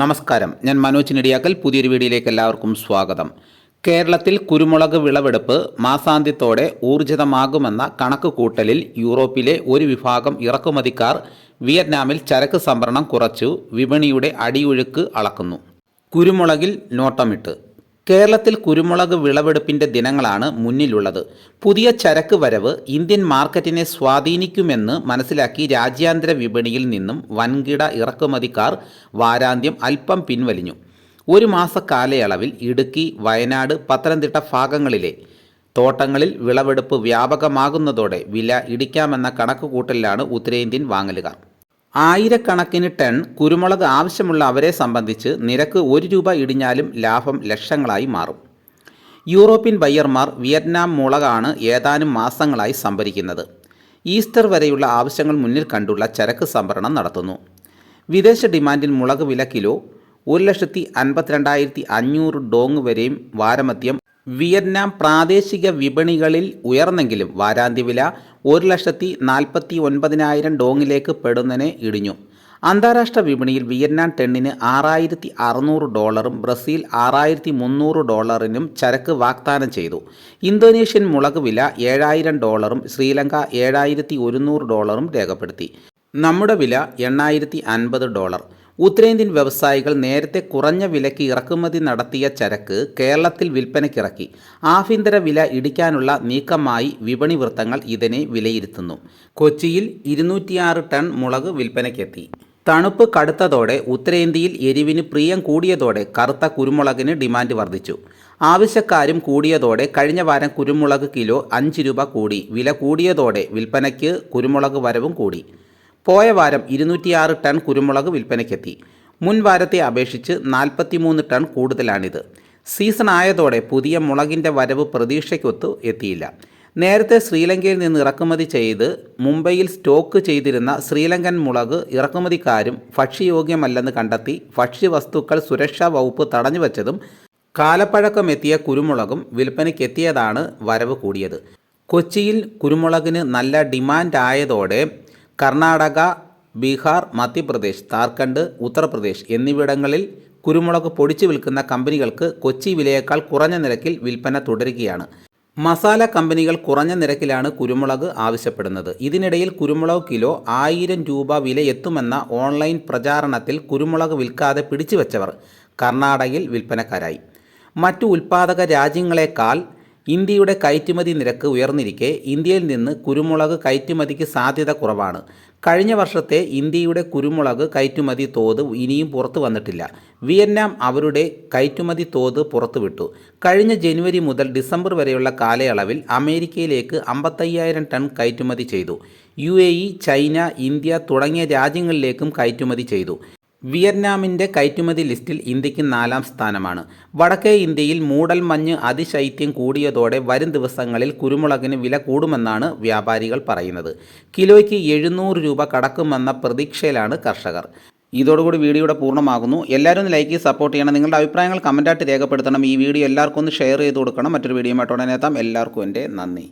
നമസ്കാരം. ഞാൻ മനോജ് നെടിയാക്കൽ. പുതിയൊരു വീഡിയോയിലേക്ക് എല്ലാവർക്കും സ്വാഗതം. കേരളത്തിൽ കുരുമുളക് വിളവെടുപ്പ് മാസാന്ത്യത്തോടെ ഊർജിതമാകുമെന്ന കണക്ക് കൂട്ടലിൽ യൂറോപ്പിലെ ഒരു വിഭാഗം ഇറക്കുമതിക്കാർ വിയറ്റ്നാമിൽ ചരക്ക് സംഭരണം കുറച്ചു. വിപണിയുടെ അടിയൊഴുക്ക് അളക്കുന്നു. കുരുമുളകിൽ നോട്ടമിട്ട്. കേരളത്തിൽ കുരുമുളക് വിളവെടുപ്പിന്റെ ദിനങ്ങളാണ് മുന്നിലുള്ളത്. പുതിയ ചരക്ക് വരവ് ഇന്ത്യൻ മാർക്കറ്റിനെ സ്വാധീനിക്കുമെന്ന് മനസ്സിലാക്കി രാജ്യാന്തര വിപണിയിൽ നിന്നും വൻകിട ഇറക്കുമതിക്കാർ വാരാന്ത്യം അല്പം പിൻവലിഞ്ഞു. ഒരു മാസ കാലയളവിൽ ഇടുക്കി വയനാട് പത്തനംതിട്ട ഭാഗങ്ങളിലെ തോട്ടങ്ങളിൽ വിളവെടുപ്പ് വ്യാപകമാകുന്നതോടെ വില ഇടിക്കാമെന്ന കണക്കുകൂട്ടലിലാണ് ഉത്തരേന്ത്യൻ വാങ്ങലുകാർ. ആയിരക്കണക്കിന് ടൺ കുരുമുളക് ആവശ്യമുള്ള അവരെ സംബന്ധിച്ച് നിരക്ക് ഒരു രൂപ ഇടിഞ്ഞാലും ലാഭം ലക്ഷങ്ങളായി മാറും. യൂറോപ്യൻ ബയ്യർമാർ വിയറ്റ്നാം മുളകാണ് ഏതാനും മാസങ്ങളായി സംഭരിക്കുന്നത്. ഈസ്റ്റർ വരെയുള്ള ആവശ്യങ്ങൾ മുന്നിൽ കണ്ടുള്ള ചരക്ക് സംഭരണം നടത്തുന്നു. വിദേശ ഡിമാൻഡിൽ മുളക് വില കിലോ ഒരു ലക്ഷത്തി അൻപത്തിരണ്ടായിരത്തി അഞ്ഞൂറ് ഡോങ് വരെയും വാരമദ്യം വിയറ്റ്നാം പ്രാദേശിക വിപണികളിൽ ഉയർന്നെങ്കിലും വാരാന്ത്യ വില ഒരു ലക്ഷത്തി നാൽപ്പത്തി ഒൻപതിനായിരം ഡോങ്ങിലേക്ക് പെടുന്നതിനെ ഇടിഞ്ഞു. അന്താരാഷ്ട്ര വിപണിയിൽ വിയറ്റ്നാം ടെണ്ണിന് ആറായിരത്തി അറുന്നൂറ് ഡോളറും ബ്രസീൽ ആറായിരത്തി മുന്നൂറ് ഡോളറിനും ചരക്ക് വാഗ്ദാനം ചെയ്തു. ഇന്തോനേഷ്യൻ മുളക് വില ഏഴായിരം ഡോളറും ശ്രീലങ്ക ഏഴായിരത്തി ഒരുന്നൂറ് ഡോളറും രേഖപ്പെടുത്തി. നമ്മുടെ വില എണ്ണായിരത്തി അൻപത് ഡോളർ. ഉത്തരേന്ത്യൻ വ്യവസായികൾ നേരത്തെ കുറഞ്ഞ വിലയ്ക്ക് ഇറക്കുമതി നടത്തിയ ചരക്ക് കേരളത്തിൽ വിൽപ്പനയ്ക്കിറക്കി. ആഭ്യന്തര വില ഇടിക്കാനുള്ള നീക്കമായി വിപണി വൃത്തങ്ങൾ ഇതിനെ വിലയിരുത്തുന്നു. കൊച്ചിയിൽ ഇരുന്നൂറ്റിയാറ് ടൺ മുളക് വിൽപ്പനയ്ക്കെത്തി. തണുപ്പ് കടുത്തതോടെ ഉത്തരേന്ത്യയിൽ എരിവിന് പ്രിയം കൂടിയതോടെ കറുത്ത കുരുമുളകിന് ഡിമാൻഡ് വർദ്ധിച്ചു. ആവശ്യക്കാരും കൂടിയതോടെ കഴിഞ്ഞ വാരം കുരുമുളക് കിലോ അഞ്ച് രൂപ കൂടി. വില കൂടിയതോടെ വിൽപ്പനയ്ക്ക് കുരുമുളക് വരവും കൂടി. പോയ വാരം ഇരുന്നൂറ്റിയാറ് ടൺ കുരുമുളക് വിൽപ്പനയ്ക്കെത്തി. മുൻ വാരത്തെ അപേക്ഷിച്ച് നാൽപ്പത്തിമൂന്ന് ടൺ കൂടുതലാണിത്. സീസൺ ആയതോടെ പുതിയ മുളകിന്റെ വരവ് പ്രതീക്ഷയ്ക്കൊത്തു എത്തിയില്ല. നേരത്തെ ശ്രീലങ്കയിൽ നിന്ന് ഇറക്കുമതി ചെയ്ത് മുംബൈയിൽ സ്റ്റോക്ക് ചെയ്തിരുന്ന ശ്രീലങ്കൻ മുളക് ഇറക്കുമതിക്കാരും ഭക്ഷ്യയോഗ്യമല്ലെന്ന് കണ്ടെത്തി ഭക്ഷ്യവസ്തുക്കൾ സുരക്ഷാ വകുപ്പ് തടഞ്ഞുവച്ചതും കാലപ്പഴക്കമെത്തിയ കുരുമുളകും വിൽപ്പനയ്ക്കെത്തിയതാണ് വരവ് കൂടിയത്. കൊച്ചിയിൽ കുരുമുളകിന് നല്ല ഡിമാൻഡ് ആയതോടെ കർണാടക ബീഹാർ മധ്യപ്രദേശ് ജാർഖണ്ഡ് ഉത്തർപ്രദേശ് എന്നിവിടങ്ങളിൽ കുരുമുളക് പൊടിച്ചു വിൽക്കുന്ന കമ്പനികൾക്ക് കൊച്ചി വിലയേക്കാൾ കുറഞ്ഞ നിരക്കിൽ വിൽപ്പന തുടരുകയാണ്. മസാല കമ്പനികൾ കുറഞ്ഞ നിരക്കിലാണ് കുരുമുളക് ആവശ്യപ്പെടുന്നത്. ഇതിനിടയിൽ കുരുമുളക് കിലോ ആയിരം രൂപ വില എത്തുമെന്ന ഓൺലൈൻ പ്രചാരണത്തിൽ കുരുമുളക് വിൽക്കാതെ പിടിച്ചുവെച്ചവർ കർണാടകയിൽ വിൽപ്പനക്കാരായി. മറ്റു ഉൽപ്പാദക രാജ്യങ്ങളെക്കാൾ ഇന്ത്യയുടെ കയറ്റുമതി നിരക്ക് ഉയർന്നിരിക്കെ ഇന്ത്യയിൽ നിന്ന് കുരുമുളക് കയറ്റുമതിക്ക് സാധ്യത കുറവാണ്. കഴിഞ്ഞ വർഷത്തെ ഇന്ത്യയുടെ കുരുമുളക് കയറ്റുമതി തോത് ഇനിയും പുറത്തു വന്നിട്ടില്ല. വിയറ്റ്നാം അവരുടെ കയറ്റുമതി തോത് പുറത്തുവിട്ടു. കഴിഞ്ഞ ജനുവരി മുതൽ ഡിസംബർ വരെയുള്ള കാലയളവിൽ അമേരിക്കയിലേക്ക് അമ്പത്തയ്യായിരം ടൺ കയറ്റുമതി ചെയ്തു. യു ചൈന ഇന്ത്യ തുടങ്ങിയ രാജ്യങ്ങളിലേക്കും കയറ്റുമതി ചെയ്തു. വിയറ്റ്നാമിന്റെ കയറ്റുമതി ലിസ്റ്റിൽ ഇന്ത്യയ്ക്ക് നാലാം സ്ഥാനമാണ്. വടക്കേ ഇന്ത്യയിൽ മൂടൽമഞ്ഞ് അതിശൈത്യം കൂടിയതോടെ വരും ദിവസങ്ങളിൽ കുരുമുളകിന് വില കൂടുമെന്നാണ് വ്യാപാരികൾ പറയുന്നത്. കിലോയ്ക്ക് എഴുന്നൂറ് രൂപ കടക്കുമെന്ന പ്രതീക്ഷയിലാണ് കർഷകർ. ഇതോടുകൂടി വീഡിയോയുടെ പൂർണമാകുന്നു. എല്ലാവരും ഒന്ന് ലൈക്ക് ചെയ്ത് സപ്പോർട്ട് ചെയ്യണം. നിങ്ങളുടെ അഭിപ്രായങ്ങൾ കമന്റായിട്ട് രേഖപ്പെടുത്തണം. ഈ വീഡിയോ എല്ലാവർക്കും ഒന്ന് ഷെയർ ചെയ്ത് കൊടുക്കണം. മറ്റൊരു വീഡിയോ ആയിട്ട് ഉടനെ എല്ലാവർക്കും എന്റെ നന്ദി.